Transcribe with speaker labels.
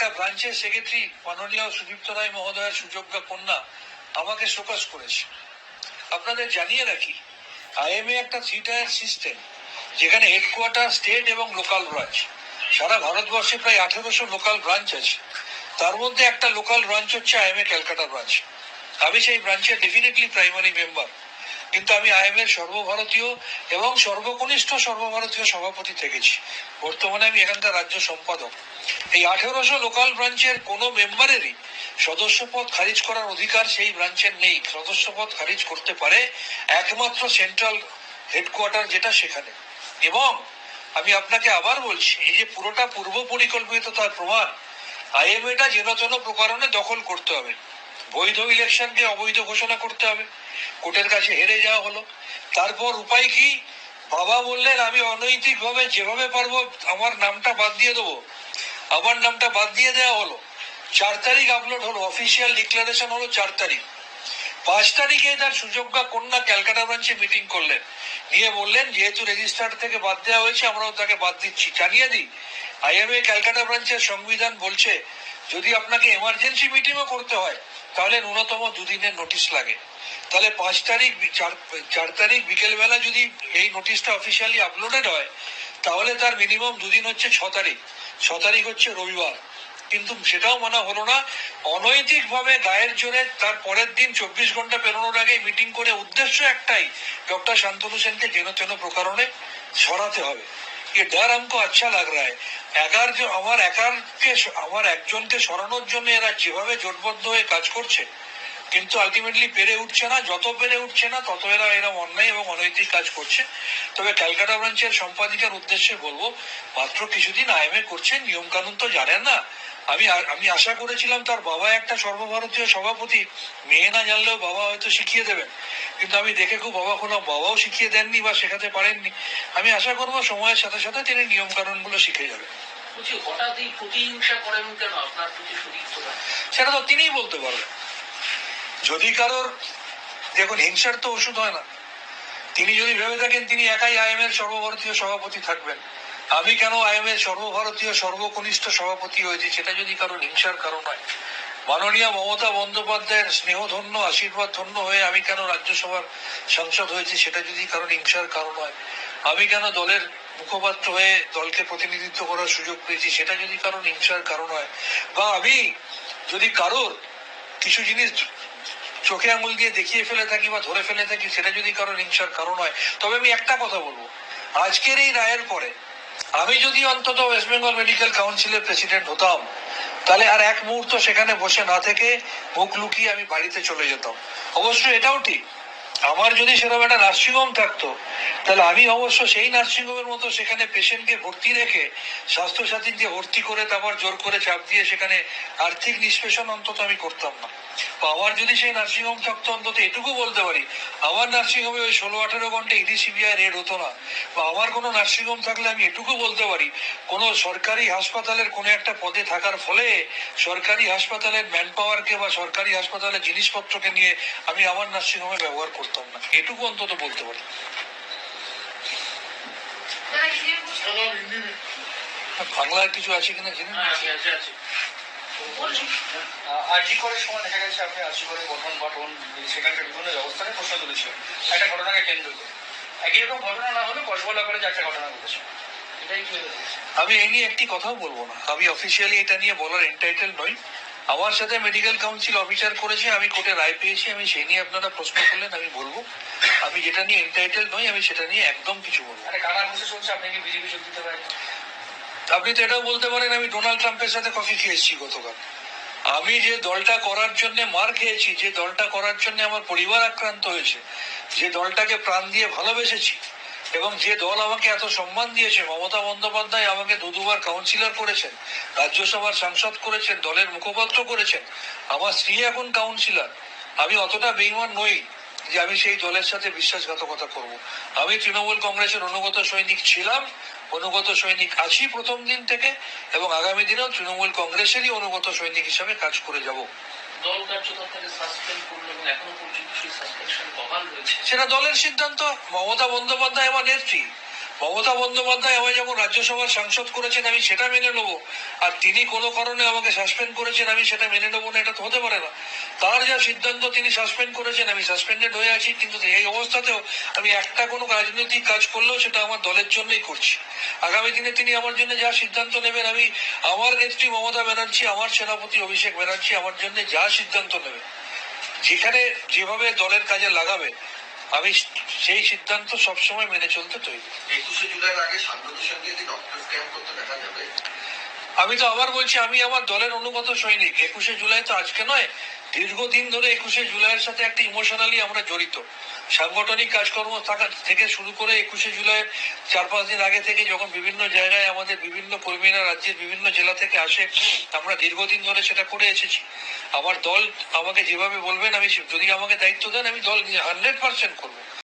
Speaker 1: ব্রাঞ্চের সেক্রেটারি মাননীয় সুদীপ্ত রায় মহোদয়ের সুযোগ্য কন্যা আমাকে শোকস করেছে। আপনাদের জানিয়ে রাখি আইএমএ একটা থ্রি টায়ার সিস্টেম যেখানে হেডকোয়ার্টার স্টেট এবং লোকাল ব্রাঞ্চ সারা ভারতবর্ষে প্রায় আঠেরোশো লোকাল ব্রাঞ্চ আছে। তার মধ্যে একটা লোকাল ব্রাঞ্চ হচ্ছে আইএমএ ক্যালকাটা ব্রাঞ্চ আমি সেই ব্রাঞ্চের ডেফিনেটলি প্রাইমারি মেম্বার কিন্তু আমি আইএমএর সর্বভারতীয় এবং সর্বকনিষ্ঠ সর্বভারতীয় সভাপতি থেকেছি। বর্তমানে আমি এখানকার রাজ্য সম্পাদক। এই আঠেরোশো লোকাল ব্রাঞ্চের কোনো মেম্বারেরই সদস্যপদ খারিজ করার অধিকার সেই ব্রাঞ্চের নেই। সদস্যপদ খারিজ করতে পারে একমাত্র সেন্ট্রাল হেডকোয়ার্টার যেটা সেখানে। এবং আমি আপনাকে আবার বলছি, এই যে পুরোটা পূর্ব পরিকল্পিত তার প্রমাণ, আইএমএটা যেন তেন প্রকারণে দখল করতে হবে। বৈধ ইলেকশনকে অবৈধ ঘোষণা করতে হবে। কোর্টের কাছে হেরে যাওয়া হলো। তারপর উপায় কি? বাবা বললেন, আমি অনৈতিকভাবে যেভাবে পারব, আমার নামটা বাদ দিয়ে দেবো। আমার নামটা বাদ দিয়ে দেওয়া হলো। চার তারিখ আপলোড হলো অফিসিয়াল ডিক্লারেশন হলো চার তারিখ। পাঁচ তারিখে তার সুযোগ্য কন্যা ক্যালকাটা ব্রাঞ্চে মিটিং করলেন। নিয়ে বললেন, যেহেতু রেজিস্টার থেকে বাদ দেওয়া হয়েছে, আমরাও তাকে বাদ দিচ্ছি। জানিয়ে দিই আইএমএ ক্যালকাটা ব্রাঞ্চের সংবিধান বলছে, যদি আপনাকে এমার্জেন্সি মিটিংও করতে হয় তাহলে ন্যূনতম দুদিনের নোটিশ লাগে। তাহলে পাঁচ তারিখ চার তারিখ বিকেলবেলা যদি এই নোটিশটা অফিসিয়ালি আপলোডেড হয়, তাহলে তার মিনিমাম দুদিন হচ্ছে ছ তারিখ। ছ তারিখ হচ্ছে রবিবার। কিন্তু সেটাও মানা হলো না। অনৈতিক ভাবে গায়ের জোরে তার পরের দিন চব্বিশ ঘণ্টা পেরোনোর আগে মিটিং করে উদ্দেশ্য একটাই, ডক্টর শান্তনু সেনকে যেন তেন প্রকারণে সরাতে হবে। ये डर हमको अच्छा लग रहा है একার যে আমার একারকে আমার একজনকে সরানোর জন্য এরা যেভাবে জোটবদ্ধ হয়ে কাজ করছে কিন্তু আলটিমেটলি পেরে উঠছে না যত পেরে উঠছে না তত এরা এরকম অন্যায় এবং অনৈতিক কাজ করছে তবে ক্যালকাটা ব্রাঞ্চের সম্পাদিকার উদ্দেশ্যে বলবো মাত্র কিছুদিন আইএমএ করছেন নিয়ম কানুন তো জানেন না আমি আ- আমি আশা করেছিলাম তার বাবা একটা সর্বভারতীয় সভাপতি মেয়ে না জানলেও বাবা হয়তো শিখিয়ে দেবেন কিন্তু আমি দেখে খুব অবাক হলাম। বাবাও শিখিয়ে দেননি বা শেখাতে পারেননি। আমি আশা করব সময়ের সাথে সাথে তিনি নিয়ম কানুনগুলো শিখে যাবেন? সেটা তো তিনিই বলতে পারবেন। যদি কারোর দেখুন হিংসার তো ওষুধ হয় না। তিনি যদি ভেবে থাকেন তিনি একাই আইএম এর সর্বভারতীয় সভাপতি থাকবেন আমি কেন আইএম এর সর্বভারতীয় সর্বকনিষ্ঠ সভাপতি হয়েছি সেটা যদি কারোর হিংসার কারণ হয়? মাননীয় মমতা বন্দ্যোপাধ্যায়ের স্নেহধন্য আশীর্বাদ ধন্য হয়ে আমি কেন রাজ্যসভার সাংসদ হয়েছি সেটা যদি কারণ হিংসার কারণ হয়, আমি কেন দলের মুখপাত্র হয়ে দলকে প্রতিনিধিত্ব করার সুযোগ পেয়েছি সেটা যদি কারণ হিংসার কারণ হয়, বা আমি যদি কারোর কিছু জিনিস চোখে আঙুল দিয়ে দেখিয়ে ফেলে থাকি বা ধরে ফেলে থাকি সেটা যদি কারোর হিংসার কারণ হয়, তবে আমি একটা কথা বলব, আজকের এই রায়ের পরে আমি যদি অন্তত ওয়েস্ট বেঙ্গল মেডিকেল কাউন্সিলের প্রেসিডেন্ট হতাম, তাহলে আর এক মুহূর্ত সেখানে বসে না থেকে মুখ লুকিয়ে আমি বাড়িতে চলে যেতাম। অবশ্যই এটাও ঠিক আমার যদি সেরকম একটা নার্সিংহোম থাকতো, তাহলে আমি অবশ্য সেই নার্সিংহোমের মতো সেখানে পেশেন্টকে ভর্তি রেখে স্বাস্থ্যসাথীর যে ভর্তি করে তারপর জোর করে চাপ দিয়ে সেখানে আর্থিক নিষ্পেষণ অন্তত আমি করতাম না। বা আমার যদি সেই নার্সিংহোম থাকতো, অন্তত এটুকু বলতে পারি, আমার নার্সিংহোমে ওই ষোলো আঠেরো ঘণ্টা ইডি সিবিআই রেড হতো না। বা আমার কোনো নার্সিংহোম থাকলে আমি এটুকু বলতে পারি, কোনো সরকারি হাসপাতালের কোনো একটা পদে থাকার ফলে সরকারি হাসপাতালের ম্যান পাওয়ারকে বা সরকারি হাসপাতালের জিনিসপত্রকে নিয়ে আমি আমার নার্সিংহোমে ব্যবহার করতাম। না এটুকু অন্তত বলতে পারি। বাংলার কিছু আছে কিনা জানি।
Speaker 2: হ্যাঁ,
Speaker 3: আরজি করার সময় দেখা গেছে আপনি আরজি করে গঠন গঠন সেখানকার বিভিন্ন ব্যবস্থা নিয়ে প্রশ্ন তুলেছিলেন। একটা ঘটনাকে কেন্দ্র করে। একই রকম ঘটনা না হলে কসবলা করে যে একটা ঘটনা ঘটেছে।
Speaker 2: এটাই
Speaker 1: আমি এই নিয়ে একটি কথাও বলব না। আমি অফিসিয়ালি এটা নিয়ে বলার এন্টাইটেল নই। আমার সাথে মেডিকেল কাউন্সিল অফিসার করেছে আমি কোর্টে রায় পেয়েছি আমি সেই নিয়ে আপনারা প্রশ্ন করলেন আমি বলব। আমি যেটা নিয়ে এন্টাইটেল নই আমি সেটা নিয়ে একদম কিছু বলব
Speaker 3: আপনি
Speaker 1: তো এটাও বলতে পারেন আমি ডোনাল্ড ট্রাম্পের সাথে কফি খেয়েছি গতকাল। আমি যে দলটা করার জন্য মার খেয়েছি যে দলটা করার জন্য আমার পরিবার আক্রান্ত হয়েছে যে দলটাকে প্রাণ দিয়ে ভালোবেসেছি এবং যে দল আমাকে এত সম্মান দিয়েছে, মমতা বন্দ্যোপাধ্যায় আমাকে দু দুবার কাউন্সিলর করেছেন, রাজ্যসভার সাংসদ করেছেন, দলের মুখপাত্র করেছেন, আমার স্ত্রী এখন কাউন্সিলর আমি অতটা বেইমান নই যে আমি সেই দলের সাথে বিশ্বাসঘাতকতা করব। আমি তৃণমূল কংগ্রেসের অনুগত সৈনিক ছিলাম অনুগত সৈনিক আছি প্রথম দিন থেকে এবং আগামী দিনেও তৃণমূল কংগ্রেসেরই অনুগত সৈনিক হিসাবে কাজ করে যাব।
Speaker 2: দল সাসপেন্ড করল এবং এখনও পর্যন্ত সেই সাসপেনশন বহাল রয়েছে।
Speaker 1: সেটা দলের সিদ্ধান্ত। মমতা বন্দ্যোপাধ্যায় আমার নেত্রী। মমতা বন্দ্যোপাধ্যায় আমায় যখন রাজ্যসভার সাংসদ করেছেন, আমি সেটা মেনে নেব। আর তিনি কোনো কারণে আমাকে সাসপেন্ড করেছেন, আমি সেটা মেনে নেব না, এটা তো হতে পারে না। তার যা সিদ্ধান্ত তিনি সাসপেন্ড করেছেন, আমি সাসপেন্ডেড হয়ে আছি, কিন্তু এই অবস্থাতেও আমি একটা কোনো রাজনৈতিক কাজ করলেও সেটা আমার দলের জন্যই করছি। আগামী দিনে তিনি আমার জন্য যা সিদ্ধান্ত নেবেন, আমি আমার নেত্রী মমতা ব্যানার্জি, আমার সেনাপতি অভিষেক ব্যানার্জি আমার জন্য যা সিদ্ধান্ত নেবে, যেখানে যেভাবে দলের কাজে লাগাবে আমি সেই সিদ্ধান্ত সবসময় মেনে চলতে তৈরি
Speaker 4: একুশে জুলাইয়ের আগে সাংবাদিক সঙ্গে কি ডক্টর ক্যাম্প করতে দেখা যাবে?
Speaker 1: আমি তো আবার বলছি আমি আমার দলের অনুগত সৈনিক। একুশে জুলাই তো আজকে নয়। দীর্ঘদিন ধরে একুশে জুলাইয়ের সাথে একটা ইমোশনালি আমরা জড়িত। সাংগঠনিক কাজকর্ম থাকা থেকে শুরু করে একুশে জুলাইয়ের চার পাঁচ দিন আগে থেকে যখন বিভিন্ন জায়গায় আমাদের বিভিন্ন কর্মীরা রাজ্যের বিভিন্ন জেলা থেকে আসে, আমরা দীর্ঘদিন ধরে সেটা করে এসেছি। আমার দল আমাকে যেভাবে বলবেন, আমি যদি আমাকে দায়িত্ব দেন, আমি দল হান্ড্রেড পার্সেন্ট করব।